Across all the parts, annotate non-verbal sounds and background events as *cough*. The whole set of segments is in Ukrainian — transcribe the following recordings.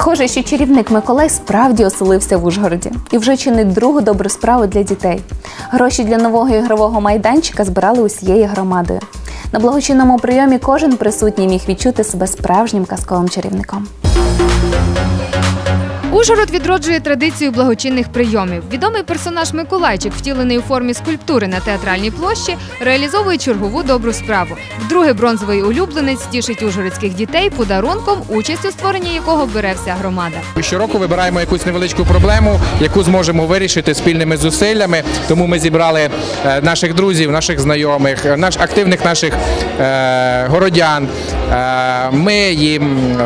Схоже, що чарівник Миколай справді оселився в Ужгороді і вже чинить другу добру справу для дітей. Гроші для нового ігрового майданчика збирали усією громадою. На благочинному прийомі кожен присутній міг відчути себе справжнім казковим чарівником. Ужгород відроджує традицію благочинних прийомів. Відомий персонаж Миколайчик, втілений у формі скульптури на театральній площі, реалізовує чергову добру справу. Вдруге бронзовий улюбленець тішить ужгородських дітей подарунком, участь у створенні якого бере вся громада. Щороку вибираємо якусь невеличку проблему, яку зможемо вирішити спільними зусиллями. Тому ми зібрали е, наших друзів, наших знайомих, наш активних наших е, городян. Е, ми їм.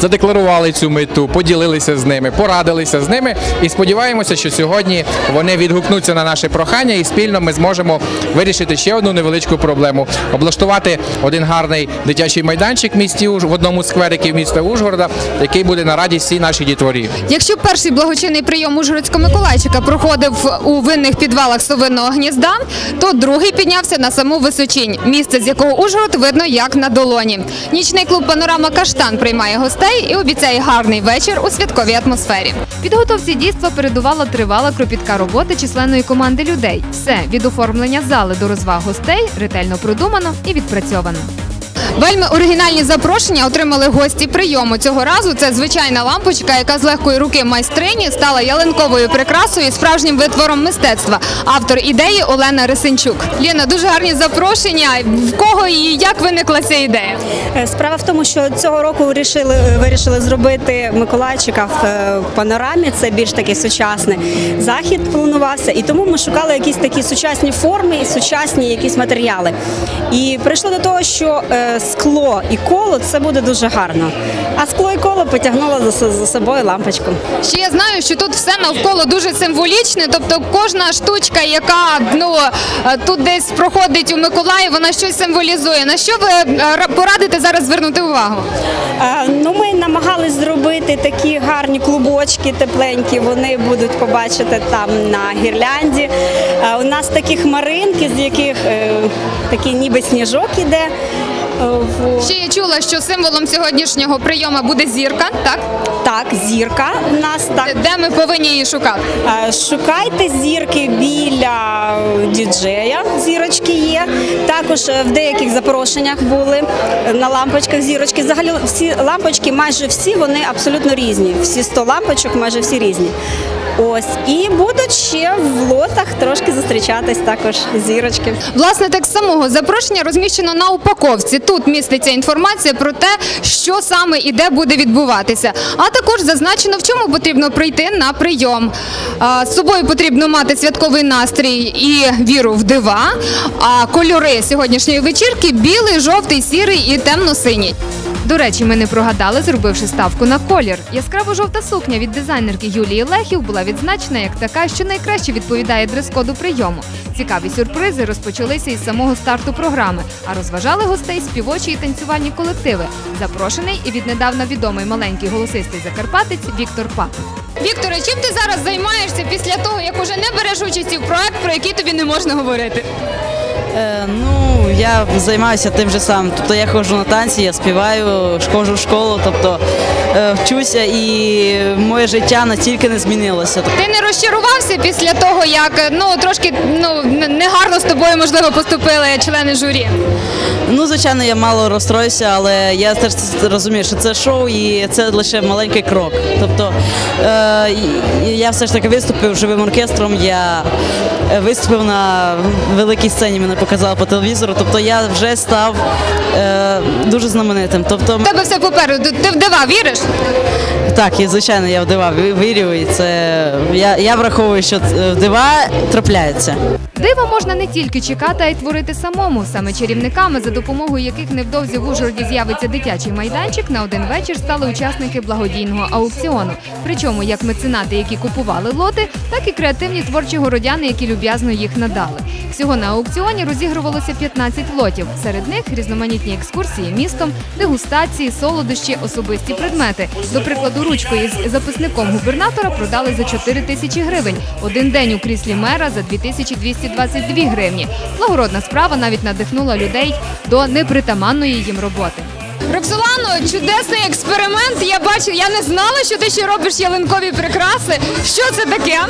Задекларували цю мету, поділилися з ними, порадилися з ними і сподіваємося, що сьогодні вони відгукнуться на наше прохання, і спільно ми зможемо вирішити ще одну невеличку проблему: облаштувати один гарний дитячий майданчик в місті Уж в одному з сквериків міста Ужгорода, який буде на радість всій нашій дітворі. Якщо перший благочинний прийом Ужгородського Миколайчика проходив у винних підвалах совиного гнізда, то другий піднявся на саму височинь, місце з якого Ужгород видно як на долоні. Нічний клуб Панорама Каштан приймає гостей і обіцяє гарний вечір у святковій атмосфері. Підготовці дійства передувала тривала кропітка роботи численної команди людей. Все від оформлення зали до розваг гостей ретельно продумано і відпрацьовано. Вельми оригінальні запрошення отримали гості прийому. Цього разу це звичайна лампочка, яка з легкої руки майстрині стала ялинковою прикрасою і справжнім витвором мистецтва. Автор ідеї Олена Рисенчук. Ліна, дуже гарні запрошення. В кого і як виникла ця ідея? Е, Справа в тому, що цього року вирішили, вирішили зробити Миколайчика в е, панорамі. Це більш такий сучасний захід планувався, і тому ми шукали якісь такі сучасні форми і сучасні якісь матеріали. І прийшло до того, що е, скло і коло це буде дуже гарно. А скло і коло потягнуло за, собою лампочку. Ще я знаю, що тут все навколо дуже символічне, тобто кожна штучка, яка ну е, тут десь проходить у Миколаї, вона щось символізує. На що ви е, порадите зараз звернути увагу? Е, Ну, ми намагались зробити такі гарні клубочки тепленькі. Вони будуть побачити там на гірлянді. Е, У нас такі хмаринки, з яких е, такий ніби сніжок іде. Е, в- Ще я чула, що символом сьогоднішнього прийому буде зірка. Так Так, зірка у нас так. де ми повинні її шукати? Е, Шукайте зірки біля діджея. Зірочки є. Також е, в деяких запрошеннях були на лампочках зірочки. Взагалі всі лампочки, майже всі вони абсолютно різні. Всі 100 лампочок, майже всі різні. Ось і будуть ще в лотах трошки зустрічатись також зірочки. Власне, так самого запрошення розміщено на упаковці. Тут міститься інформація про те, що саме і де буде відбуватися. А також зазначено, в чому потрібно прийти на прийом. З собою потрібно мати святковий настрій і віру в дива. А кольори сьогоднішньої вечірки білий, жовтий, сірий і темно-синій. До речі, ми не прогадали, зробивши ставку на колір. Яскраво жовта сукня від дизайнерки Юлії Лехів була відзначена як така, що найкраще відповідає дрес-коду прийому. Цікаві сюрпризи розпочалися із самого старту програми, а розважали гостей співочі і танцювальні колективи. Запрошений і віднедавна відомий маленький голосистий закарпатець Віктор Пак. Вікторе, чим ти зараз займаєшся після того, як уже не береш участі в проект, про який тобі не можна говорити? Е, ну, я займаюся тим же самим. Тобто я ходжу на танці, я співаю, ходжу в школу, тобто е, вчуся і моє життя настільки не змінилося. Ти не розчарувався після того, як ну трошки ну негарно з тобою можливо поступили члени журі. Ну, звичайно, я мало розстроюся, але я теж розумію, що це шоу і це лише маленький крок. Тобто е, я все ж таки виступив живим оркестром, я виступив на великій сцені, мене показали по телевізору. Тобто я вже став е, дуже знаменитим. Тобто, У тебе все попереду. Ти в дива віриш? Так, і звичайно, я в дива вірю, і це я, я враховую, що е, дива трапляються. Диво можна не тільки чекати, а й творити самому. Саме чарівниками, за допомогою яких невдовзі в Ужгороді з'явиться дитячий майданчик, на один вечір стали учасники благодійного аукціону. Причому як меценати, які купували лоти, так і креативні творчі городяни, які люб'язно їх надали. Всього на аукціоні розігрувалося 15 лотів. Серед них різноманітні екскурсії містом, дегустації, солодощі, особисті предмети. До прикладу, ручку із записником губернатора продали за 4 тисячі гривень. Один день у кріслі мера за 2222 гривні. Благородна справа навіть надихнула людей до непритаманної їм роботи. Роксолано, чудесний експеримент. Я бачу, я не знала, що ти ще робиш ялинкові прикраси. Що це таке?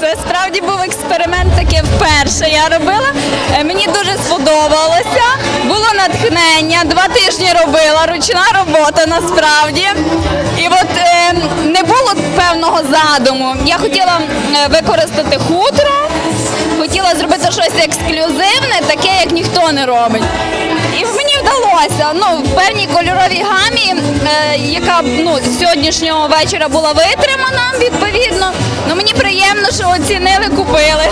Це справді був експеримент таке вперше. Я робила. Е, Мені дуже сподобалося. Було натхнення. Два тижні робила. Ручна робота насправді. І от е, не було певного задуму. Я хотіла е, використати хутро, хотіла зробити щось ексклюзивне, таке, як ніхто не робить. І мені вдалося. Ну, в певній кольоровій гамі, е, яка ну, з сьогоднішнього вечора була витримана, відповідно. Ну мені приємно, що оцінили, купили.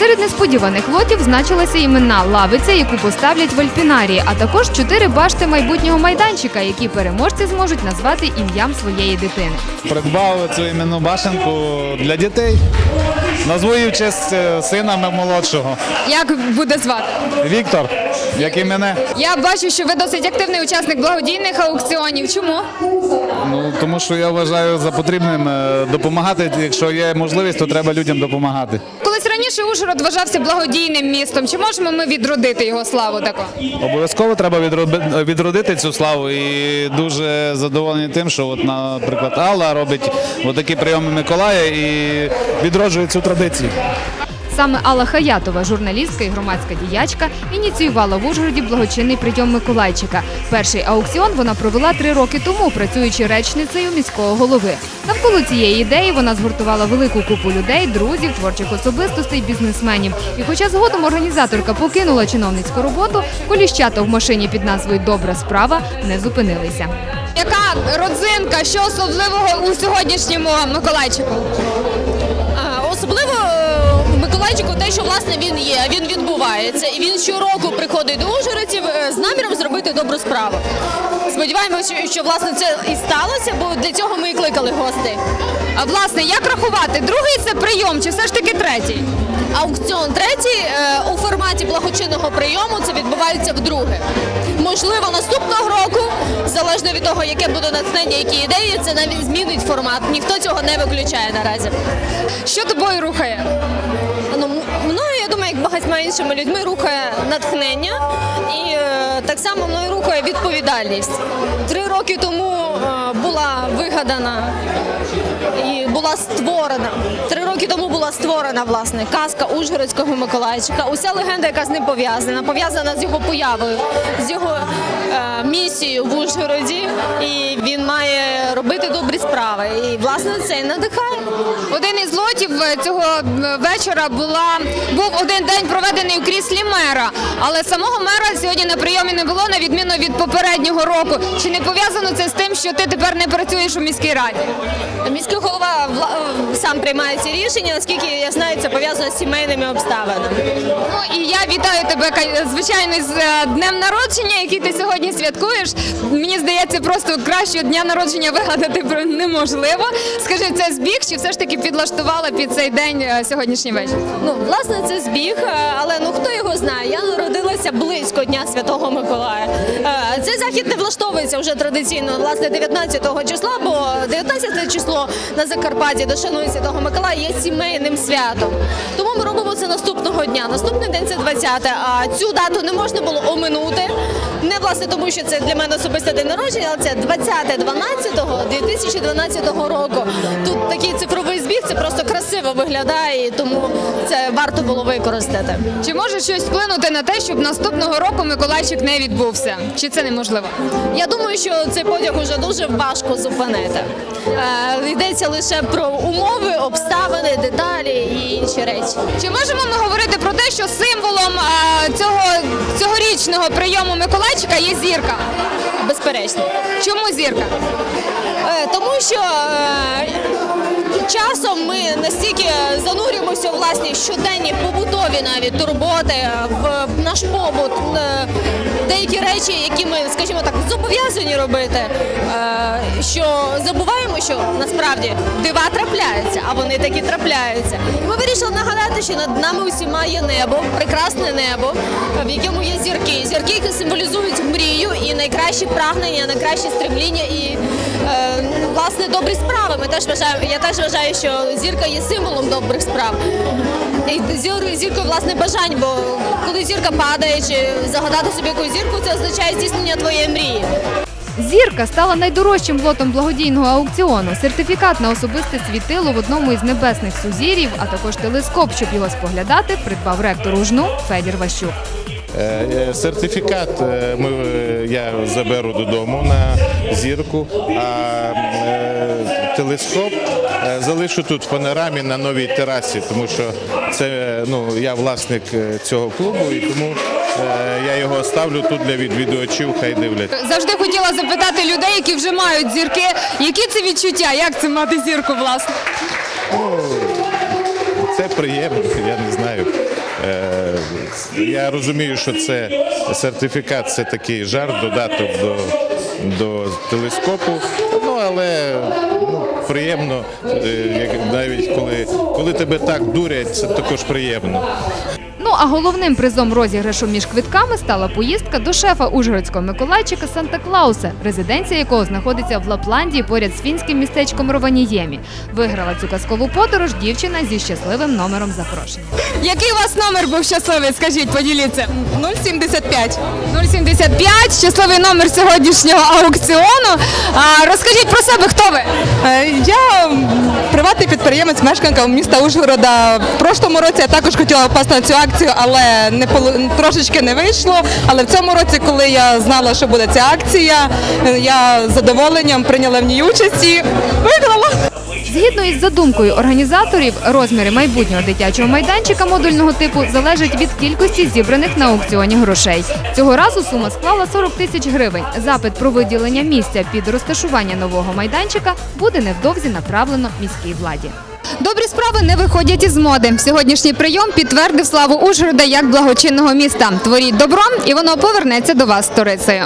Серед несподіваних лотів значилася іменна лавиця, яку поставлять в Альпінарії, а також чотири башти майбутнього майданчика, які переможці зможуть назвати ім'ям своєї дитини. Придбав цю іменну башенку для дітей. Назву її в честь е, сина молодшого. Як буде звати? Віктор, як і мене. Я бачу, що ви досить активний учасник благодійних аукціонів. Чому? Ну тому що я вважаю за потрібним е, допомагати. Якщо є можливість, то треба людям допомагати. Раніше Ужгород вважався благодійним містом. Чи можемо ми відродити його славу таку? Обов'язково треба відродити цю славу і дуже задоволений тим, що от, наприклад, Алла робить такі прийоми Миколая і відроджує цю традицію. Саме Алла Хаятова, журналістка і громадська діячка, ініціювала в Ужгороді благочинний прийом Миколайчика. Перший аукціон вона провела три роки тому, працюючи речницею міського голови. Навколо цієї ідеї вона згуртувала велику купу людей, друзів, творчих особистостей, бізнесменів. І хоча згодом організаторка покинула чиновницьку роботу, коліщата в машині під назвою Добра справа не зупинилися. Яка родзинка, що особливого у сьогоднішньому Миколайчику? Миколайчику те, що власне він є, він відбувається, і він щороку приходить до ужгородців е, з наміром зробити добру справу. Сподіваємося, що, що власне це і сталося, бо для цього ми і кликали гостей. А власне, як рахувати? Другий це прийом чи все ж таки третій? Аукціон третій е, у форматі благочинного прийому це відбувається вдруге. Можливо, наступного року, залежно від того, яке буде натхнення, які ідеї, це навіть змінить формат. Ніхто цього не виключає наразі. Що тобою рухає? Як багатьма іншими людьми рухає натхнення і е, так само мною рухає відповідальність. Три роки тому е, була вигадана і була створена. Три роки тому була створена власне казка Ужгородського Миколайчика. Уся легенда, яка з ним пов'язана, пов'язана з його появою, з його е, місією в Ужгороді. І він має робити добрі справи. І власне це і надихає. Один із е, цього вечора була був один день проведений у кріслі мера, але самого мера сьогодні на прийомі не було на відміну від попереднього року. Чи не пов'язано це з тим, що ти тепер не працюєш у міській раді? Міський голова сам приймає ці рішення, наскільки я знаю, це пов'язано з сімейними обставинами. Ну і я вітаю тебе, звичайно, з е, днем народження, який ти сьогодні святкуєш. Мені здається, просто кращого дня народження вигадати *laughs* неможливо. Скажи, це збіг чи все ж таки підлаштувала під цей день е, сьогоднішній вечір? Ну, власне, це збіг, е, але ну хто його знає? Я народилася близько Дня Святого Миколая. Е, Цей захід не влаштовується вже традиційно, власне, 19 числа, бо 19 число на Закарпатті, де шанує Святого Миколая, є сімейним святом. Тому ми робимо це наступного дня. Наступний день це 20, а цю дату не можна було оминути. Не власне тому, що це для мене особисто день народження, але це 20.12.2012 року. Тут такий цифровий збіг, це просто красиво виглядає, і тому це варто було використати. Чи може щось вплинути на те, щоб наступного року Миколайчик не відбувся? Чи це неможливо? Я думаю, що цей потяг уже дуже важко зупинити. Е, йдеться лише про умови, обставини, деталі і інші речі. Чи можемо ми говорити про те, що символом е, цього цьогорічного прийому Миколайчика є зірка? Безперечно. Чому зірка? Е, Тому що е, часом ми настільки занурюємося у власні щоденні побутові навіть турботи, е, в наш побут, е, деякі речі, які ми, скажімо так, зобов'язані робити, е, що забуваємо, що насправді дива трапляються, а вони таки трапляються. Ми вирішили нагадати, що над нами усіма є небо, прекрасне небо, в якому є зірки. Зірки, які символізують мрію і найкращі прагнення, найкращі стремління і власне добрі справи. Ми теж вважаємо, я теж вважаю, що зірка є символом добрих справ. І зір- зіркою власне бажань, бо коли зірка падає чи загадати собі якусь зірку, це означає здійснення твоєї мрії. Зірка стала найдорожчим лотом благодійного аукціону. Сертифікат на особисте світило в одному із небесних сузір'їв, а також телескоп, щоб його споглядати, придбав ректор УЖНУ Федір Ващук. Е, е, Сертифікат е, ми, я заберу додому на зірку, а телескоп залишу тут в панорамі на новій терасі, тому що це ну, я власник цього клубу і тому я його ставлю тут для відвідувачів, хай дивляться. Завжди хотіла запитати людей, які вже мають зірки, які це відчуття, як це мати зірку, власне. Це приємно, я не знаю. Е, Я розумію, що це сертифікат, це такий жарт, додаток до, до телескопу. Ну але ну, приємно, е, навіть коли, коли тебе так дурять, це також приємно. Ну а головним призом розіграшу між квитками стала поїздка до шефа Ужгородського Миколайчика Санта Клауса, резиденція якого знаходиться в Лапландії поряд з фінським містечком Рованіємі. Виграла цю казкову подорож дівчина зі щасливим номером запрошення. Який у вас номер був щасливий? Скажіть, поділіться. 075. 075, щасливий номер сьогоднішнього аукціону. А, розкажіть про себе, хто ви? Е, Я приватний підприємець, мешканка міста Ужгорода. В прошлому році я також хотіла попасти на цю акцію, але не трошечки не вийшло. Але в цьому році, коли я знала, що буде ця акція, я з задоволенням прийняла в ній участь і виграла. Згідно із задумкою організаторів, розміри майбутнього дитячого майданчика модульного типу залежать від кількості зібраних на аукціоні грошей. Цього разу сума склала 40 тисяч гривень. Запит про виділення місця під розташування нового майданчика буде невдовзі направлено міській владі. Добрі справи не виходять із моди. Сьогоднішній прийом підтвердив славу Ужгорода як благочинного міста. Творіть добро, і воно повернеться до вас сторицею.